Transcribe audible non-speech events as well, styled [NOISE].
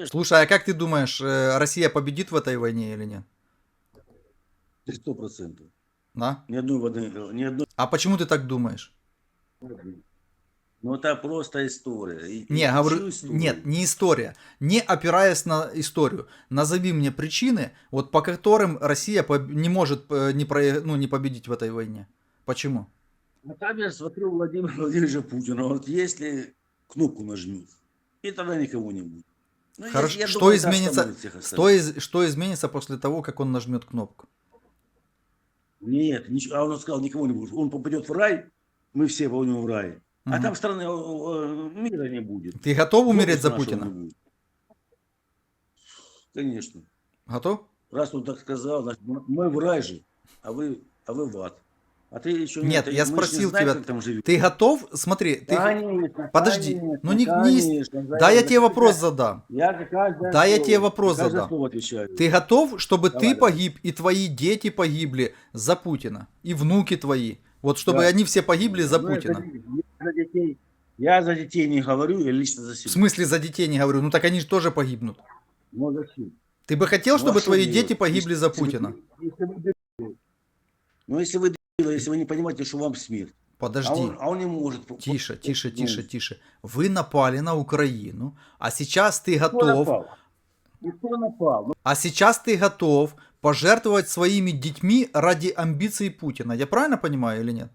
Ну, Слушай, а как ты думаешь, э, Россия победит в этой войне или нет? сто процентов. Да? Ни одной воды, ни одной. А почему ты так думаешь? Ну, это просто история. И- Не, и говорю, историю? нет, не история. Не опираясь на историю. Назови мне причины, вот по которым Россия не может э, не, про, ну, не победить в этой войне. Почему? А там я смотрю Владимира [LAUGHS] Владимировича Путина. Вот если кнопку нажмет, и тогда никого не будет. Ну, я- Хорошо, я что думаю, изменится- Что, из, что изменится после того, как он нажмет кнопку? Нет, ничего, а он сказал, никого не будет. Он попадет в рай, мы все пойдем в рай. А Мгм. там страны мира не будет. Ты готов умереть за Путина? Конечно. Готов? Раз он так сказал, значит, мы мы в рай же, а вы, а вы в ад. А ты еще Нет, ты- я ж не спросил знаем, тебя, как там живет. Ты готов? Смотри, ты... Конечно, Подожди, конечно, ну не- не- конечно, Да, я да, тебе вопрос задам. Я за Да, я тебе вопрос за задам. слово отвечаю. Ты готов, чтобы Давай, ты давай. погиб и твои дети погибли за Путина? И внуки твои? Вот чтобы Да. они все погибли за Ну, это Путина. не- Я за детей, я за детей не говорю, я лично за В себя. смысле за детей не говорю, ну так они же тоже погибнут. Ну, зачем? Ты бы хотел, Ну, а чтобы что твои делать? дети погибли за Если вы- Путина? Если вы дебилы. Ну, если вы если вы не понимаете, что вам смерть. А Подожди. он, а он не может. Тише, тише, Ну, тише, тише. Вы напали на Украину, а сейчас ты готов, напал? И кто напал? Ну, а сейчас ты готов пожертвовать своими детьми ради амбиций Путина. Я правильно понимаю или нет?